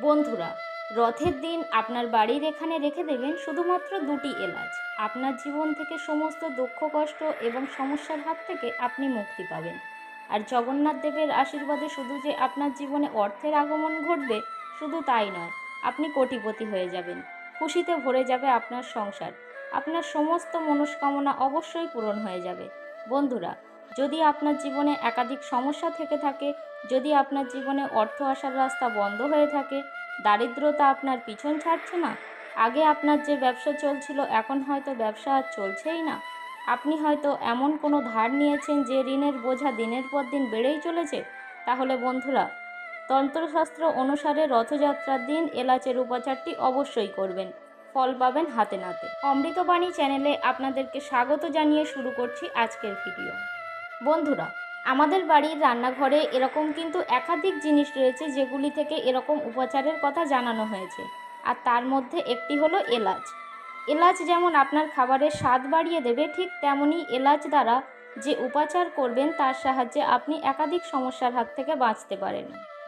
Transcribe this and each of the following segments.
বন্ধুরা, রথের দিন আপনার বাড়ির এখানে রেখে দেবেন শুধুমাত্র দুটি এলাচ। আপনার জীবন থেকে সমস্ত দুঃখ, কষ্ট এবং সমস্যার হাত থেকে আপনি মুক্তি পাবেন। আর জগন্নাথ দেবের আশীর্বাদে শুধু যে আপনার জীবনে অর্থের আগমন ঘটবে, শুধু তাই নয়, আপনি কোটিপতি হয়ে যাবেন। খুশিতে ভরে যাবে আপনার সংসার। আপনার সমস্ত মনস্কামনা অবশ্যই পূরণ হয়ে যাবে। বন্ধুরা যদি আপনার জীবনে একাধিক সমস্যা থেকে থাকে, যদি আপনার জীবনে অর্থ আসার রাস্তা বন্ধ হয়ে থাকে, দারিদ্রতা আপনার পিছন ছাড়ছে না? আগে আপনার যে ব্যবসা চলছিল, এখন হয়তো ব্যবসা আর চলছেই না। আপনি হয়তো এমন কোনো ধার নিয়েছেন যে ঋণের বোঝা দিনের পর দিন বেড়েই চলেছে। তাহলে বন্ধুরা, তন্ত্রশাস্ত্র অনুসারে রথযাত্রার দিন এলাচের উপাচারটি অবশ্যই করবেন। ফল পাবেন হাতে নাতে। অমৃতবাণী চ্যানেলে আপনাদেরকে স্বাগত জানিয়ে শুরু করছি আজকের ভিডিও। বন্ধুরা, আমাদের বাড়ির রান্নাঘরে এরকম কিন্তু একাধিক জিনিস রয়েছে যেগুলি থেকে এরকম উপচারের কথা জানানো হয়েছে। আর তার মধ্যে একটি হলো এলাচ। এলাচ যেমন আপনার খাবারের স্বাদ বাড়িয়ে দেবে, ঠিক তেমনই এলাচ দ্বারা যে উপাচার করবেন তার সাহায্যে আপনি একাধিক সমস্যার হাত থেকে বাঁচতে পারেন।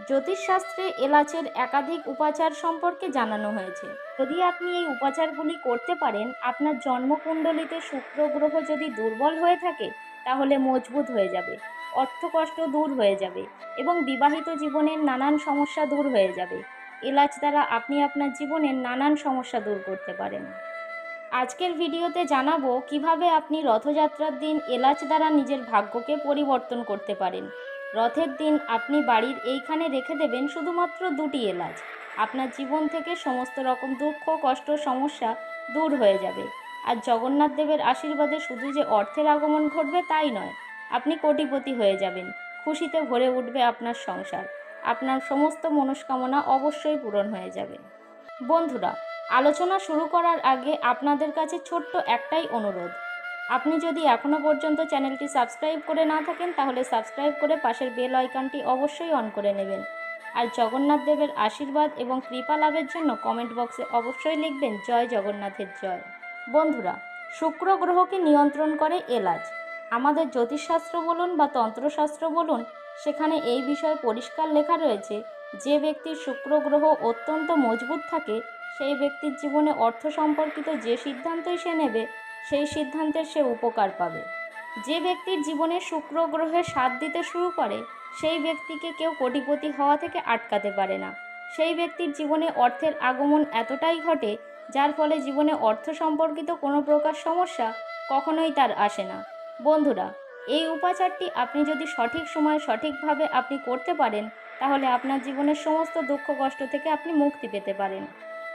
জ্যোতিষশাস্ত্রে এলাচের একাধিক উপাচার সম্পর্কে জানানো হয়েছে। যদি আপনি এই উপাচারগুলি করতে পারেন, আপনার জন্মকুণ্ডলিতে শুক্র গ্রহ যদি দুর্বল হয়ে থাকে তাহলে মজবুত হয়ে যাবে, অর্থকষ্ট দূর হয়ে যাবে এবং বিবাহিত জীবনের নানান সমস্যা দূর হয়ে যাবে। এলাচ দ্বারা আপনি আপনার জীবনের নানান সমস্যা দূর করতে পারেন। আজকের ভিডিওতে জানাব কীভাবে আপনি রথযাত্রার দিন এলাচ দ্বারা নিজের ভাগ্যকে পরিবর্তন করতে পারেন। রথের দিন আপনি বাড়ির এইখানে রেখে দেবেন শুধুমাত্র দুটি এলাচ। আপনার জীবন থেকে সমস্ত রকম দুঃখ, কষ্ট, সমস্যা দূর হয়ে যাবে। আর জগন্নাথ দেবের আশীর্বাদে শুধু যে অর্থের আগমন ঘটবে তাই নয়, আপনি কোটিপতি হয়ে যাবেন। খুশিতে ভরে উঠবে আপনার সংসার। আপনার সমস্ত মনস্কামনা অবশ্যই পূরণ হয়ে যাবে। বন্ধুরা, আলোচনা শুরু করার আগে আপনাদের কাছে ছোট্ট একটাই অনুরোধ। আপনি যদি এখনও পর্যন্ত চ্যানেলটি সাবস্ক্রাইব করে না থাকেন, তাহলে সাবস্ক্রাইব করে পাশের বেল আইকনটি অবশ্যই অন করে নেবেন। আর জগন্নাথ দেবের আশীর্বাদ এবং কৃপা লাভের জন্য কমেন্ট বক্সে অবশ্যই লিখবেন, জয় জগন্নাথের জয়। বন্ধুরা, শুক্র গ্রহকে নিয়ন্ত্রণ করে এলাচ আমাদের জ্যোতিষশাস্ত্র বলুন বা তন্ত্রশাস্ত্র বলুন, সেখানে এই বিষয়ে পরিষ্কার লেখা রয়েছে, যে ব্যক্তির শুক্র গ্রহ অত্যন্ত মজবুত থাকে, সেই ব্যক্তির জীবনে অর্থ সম্পর্কিত যে সিদ্ধান্তই সে নেবে, সেই সিদ্ধান্তের সে উপকার পাবে। যে ব্যক্তির জীবনে শুক্র গ্রহের সাথ দিতে শুরু করে, সেই ব্যক্তিকে কেউ কোটিপতি হওয়া থেকে আটকাতে পারে না। সেই ব্যক্তির জীবনে অর্থের আগমন এতটাই ঘটে যার ফলে জীবনে অর্থ সম্পর্কিত কোনো প্রকার সমস্যা কখনোই তার আসে না। বন্ধুরা, এই উপাচারটি আপনি যদি সঠিক সময় সঠিকভাবে আপনি করতে পারেন, তাহলে আপনার জীবনের সমস্ত দুঃখ কষ্ট থেকে আপনি মুক্তি পেতে পারেন।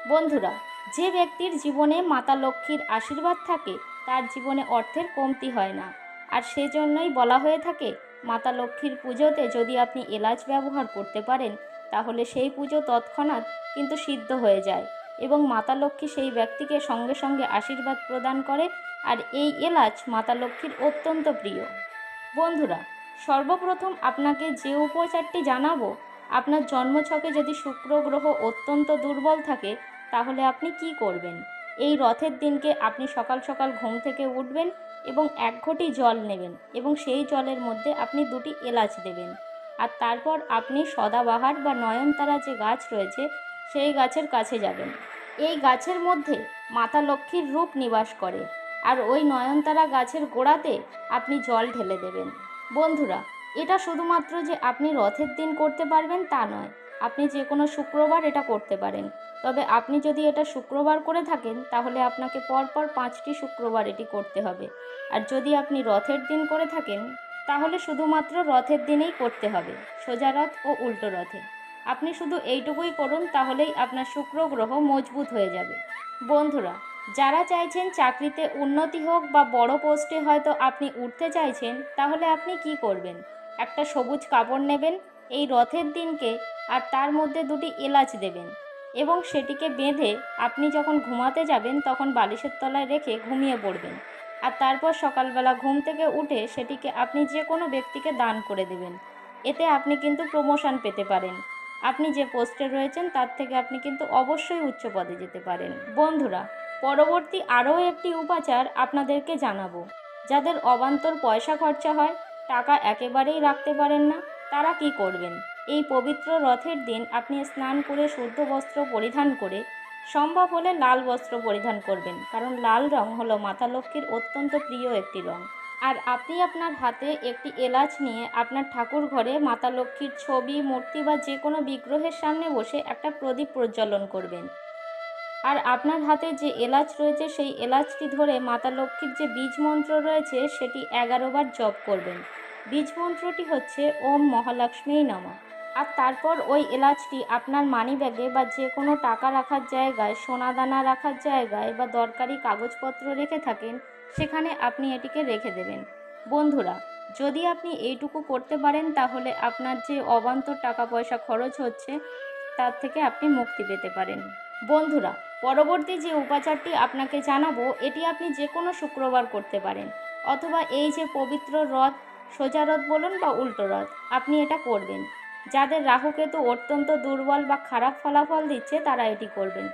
বন্ধুরা, যে ব্যক্তির জীবনে মাতা লক্ষ্মীর আশীর্বাদ থাকে, তার জীবনে অর্থের কমতি হয় না। আর সেজন্যই বলা হয়ে থাকে, মাতা লক্ষ্মীর পুজোতে যদি আপনি এলাচ ব্যবহার করতে পারেন, তাহলে সেই পুজো তৎক্ষণাৎ কিন্তু সিদ্ধ হয়ে যায়। এবং মাতা লক্ষ্মী সেই ব্যক্তিকে সঙ্গে সঙ্গে আশীর্বাদ প্রদান করে আর এই এলাচ মাতা লক্ষ্মীর অত্যন্ত প্রিয়। বন্ধুরা, সর্বপ্রথম আপনাকে যে উপচারটি জানাব, আপনার জন্মছকে যদি শুক্র গ্রহ অত্যন্ত দুর্বল থাকে, তাহলে আপনি কি করবেন? এই রথের দিনকে আপনি সকাল সকাল ঘুম থেকে উঠবেন এবং এক ঘটি জল নেবেন এবং সেই জলের মধ্যে আপনি দুটি এলাচ দেবেন। আর তারপর আপনি সদাবাহার বা নয়নতারা যে গাছ রয়েছে সেই গাছের কাছে যাবেন। এই গাছের মধ্যে মাতা লক্ষ্মীর রূপ নিবাস করে আর ওই নয়নতারা গাছের গোড়াতে আপনি জল ঢেলে দেবেন। বন্ধুরা, এটা শুধুমাত্র যে আপনি রথের দিন করতে পারবেন তা নয়, আপনি যে কোনো শুক্রবার এটা করতে পারেন। তবে আপনি যদি এটা শুক্রবার করে থাকেন, তাহলে আপনাকে পরপর পাঁচটি শুক্রবার এটি করতে হবে। আর যদি আপনি রথের দিন করে থাকেন, তাহলে শুধুমাত্র রথের দিনেই করতে হবে, সোজা রথ ও উল্টো রথে। আপনি শুধু এইটুকুই করুন, তাহলেই আপনার শুক্র গ্রহ মজবুত হয়ে যাবে। বন্ধুরা, যারা চাইছেন চাকরিতে উন্নতি হোক বা বড় পোস্টে হয়তো আপনি উঠতে চাইছেন, তাহলে আপনি কি করবেন? একটা সবুজ কাপড় নেবেন, এই রথের দিনকে আর তার মধ্যে দুটি এলাচ দেবেন এবং সেটিকে বেঁধে আপনি যখন ঘুমাতে যাবেন, তখন বালিশের তলায় রেখে ঘুমিয়ে পড়বেন। আর তারপর সকালবেলা ঘুম থেকে উঠে সেটিকে আপনি যে কোনো ব্যক্তিকে দান করে দেবেন। এতে আপনি কিন্তু প্রমোশন পেতে পারেন। আপনি যে পোস্টে রয়েছেন, তার থেকে আপনি কিন্তু অবশ্যই উচ্চ পদে যেতে পারেন। বন্ধুরা, পরবর্তী আরও একটি উপাচার আপনাদেরকে জানাব। যাদের অবান্তর পয়সা খরচা হয়, টাকা একেবারেই রাখতে পারেন না, তারা কি করবেন? এই পবিত্র রথের দিন আপনি স্নান করে শুদ্ধ বস্ত্র পরিধান করে, সম্ভব হলে লাল বস্ত্র পরিধান করবেন। কারণ লাল রং হলো মাতা লক্ষ্মীর অত্যন্ত প্রিয় একটি রং। আর আপনি আপনার হাতে একটি এলাচ নিয়ে আপনার ঠাকুর ঘরে মাতা লক্ষ্মীর ছবি, মূর্তি বা যে কোনো বিগ্রহের সামনে বসে একটা প্রদীপ প্রজ্বলন করবেন। আর আপনার হাতে যে এলাচ রয়েছে, সেই এলাচটি ধরে মাতা লক্ষ্মীর যে বীজ মন্ত্র রয়েছে, সেটি এগারো বার জপ করবেন। বীজ মন্ত্রটি হচ্ছে ওম মহালক্ষ্মীই নমঃ। আর তারপর ওই এলাচটি আপনার মানি ব্যাগে বা যে কোনো টাকা রাখার জায়গায়, সোনাদানা রাখার জায়গায় বা দরকারি কাগজপত্র রেখে থাকেন সেখানে আপনি এটিকে রেখে দেবেন। বন্ধুরা, যদি আপনি এইটুকু করতে পারেন, তাহলে আপনার যে অবান্তর টাকা পয়সা খরচ হচ্ছে, তার থেকে আপনি মুক্তি পেতে পারেন। বন্ধুরা, পরবর্তী যে উপাচারটি আপনাকে জানাব, এটি আপনি যে কোনো শুক্রবার করতে পারেন। অথবা এই যে পবিত্র রথ, সোজা রথ বলুন বা উল্টো রথ, আপনি এটা করবেন। যাদের রাহুকেতু অত্যন্ত দুর্বল বা খারাপ ফলাফল দিচ্ছে, তারা এটি করবেন।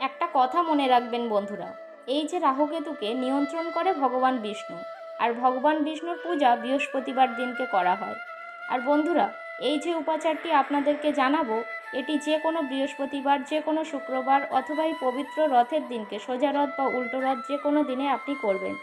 একটা কথা মনে রাখবেন বন্ধুরা এই যে রাহুকেতুকে নিয়ন্ত্রণ করে ভগবান বিষ্ণু, আর ভগবান বিষ্ণুর পূজা বৃহস্পতিবার দিনকে করা হয়। আর বন্ধুরা, এই যে উপাচারটি আপনাদেরকে জানাব, এটি যে কোনো বৃহস্পতিবার, যে কোনো শুক্রবার অথবা এই পবিত্র রথের দিনকে সোজা রথ বা উল্টো রথ যে কোনো দিনে আপনি করবেন।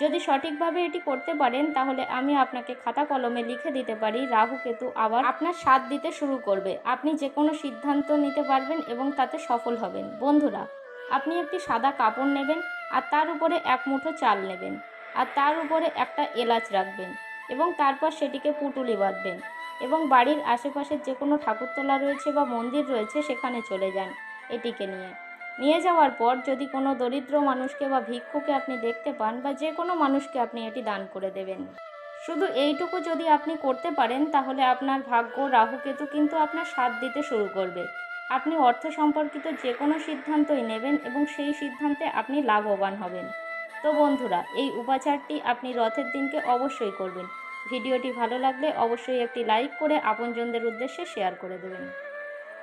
যদি সঠিকভাবে এটি করতে পারেন, তাহলে আমি আপনাকে খাতা কলমে লিখে দিতে পারি, রাহু কেতু আবার আপনার সাথ দিতে শুরু করবে। আপনি যে কোনো সিদ্ধান্ত নিতে পারবেন এবং তাতে সফল হবেন। বন্ধুরা আপনি একটি সাদা কাপড় নেবেন আর তার উপরে এক মুঠো চাল নেবেন আর তার উপরে একটা এলাচ রাখবেন এবং তারপর সেটিকে পুটুলি বাঁধবেন এবং বাড়ির আশেপাশের যে কোনো ঠাকুরতলা রয়েছে বা মন্দির রয়েছে সেখানে চলে যান এটিকে নিয়ে। নিয়ে যাওয়ার পর যদি কোনো দরিদ্র মানুষকে বা ভিক্ষুকে আপনি দেখতে পান বা যে কোনো মানুষকে আপনি এটি দান করে দেবেন। শুধু এইটুকু যদি আপনি করতে পারেন তাহলে আপনার ভাগ্য রাহুকেতু কিন্তু আপনার সাথ দিতে শুরু করবে। আপনি অর্থ সম্পর্কিত যে কোনো সিদ্ধান্তই নেবেন এবং সেই সিদ্ধান্তে আপনি লাভবান হবেন। তো বন্ধুরা, এই উপাচারটি আপনি রথের দিনকে অবশ্যই করবেন। ভিডিওটি ভালো লাগলে অবশ্যই একটি লাইক করে আপনজনদের উদ্দেশ্যে শেয়ার করে দেবেন।